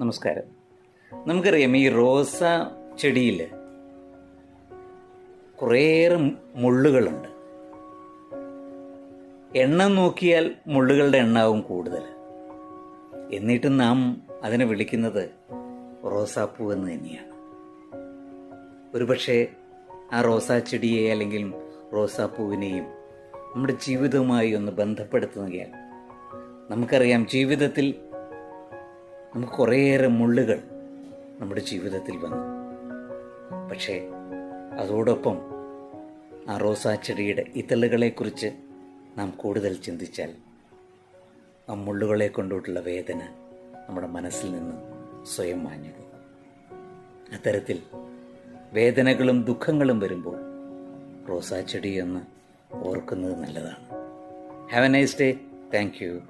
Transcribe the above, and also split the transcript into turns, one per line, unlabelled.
നമസ്കാരം. നമുക്കറിയാം ഈ റോസ ചെടിയിൽ കുറേയേറെ മുള്ളുകളുണ്ട്. എണ്ണം നോക്കിയാൽ മുള്ളുകളുടെ എണ്ണാവും കൂടുതൽ. എന്നിട്ടും നാം അതിനെ വിളിക്കുന്നത് റോസാപ്പൂ എന്ന് തന്നെയാണ്. ഒരുപക്ഷെ ആ റോസാ ചെടിയെ അല്ലെങ്കിൽ റോസാപ്പൂവിനെയും നമ്മുടെ ജീവിതവുമായി ഒന്ന് ബന്ധപ്പെടുത്തുകയാൽ നമുക്കറിയാം ജീവിതത്തിൽ നമുക്ക് കുറേയേറെ മുള്ളുകൾ നമ്മുടെ ജീവിതത്തിൽ വന്നു. പക്ഷേ അതോടൊപ്പം ആ റോസാ ചെടിയുടെ ഇതളുകളെക്കുറിച്ച് നാം കൂടുതൽ ചിന്തിച്ചാൽ ആ മുള്ളുകളെ കൊണ്ടുള്ള വേദന നമ്മുടെ മനസ്സിൽ നിന്ന് സ്വയം മാഞ്ഞു അത്തരത്തിൽ വേദനകളും ദുഃഖങ്ങളും വരുമ്പോൾ റോസാ ചെടി എന്ന് ഓർക്കുന്നത് നല്ലതാണ്. Have a nice day thank you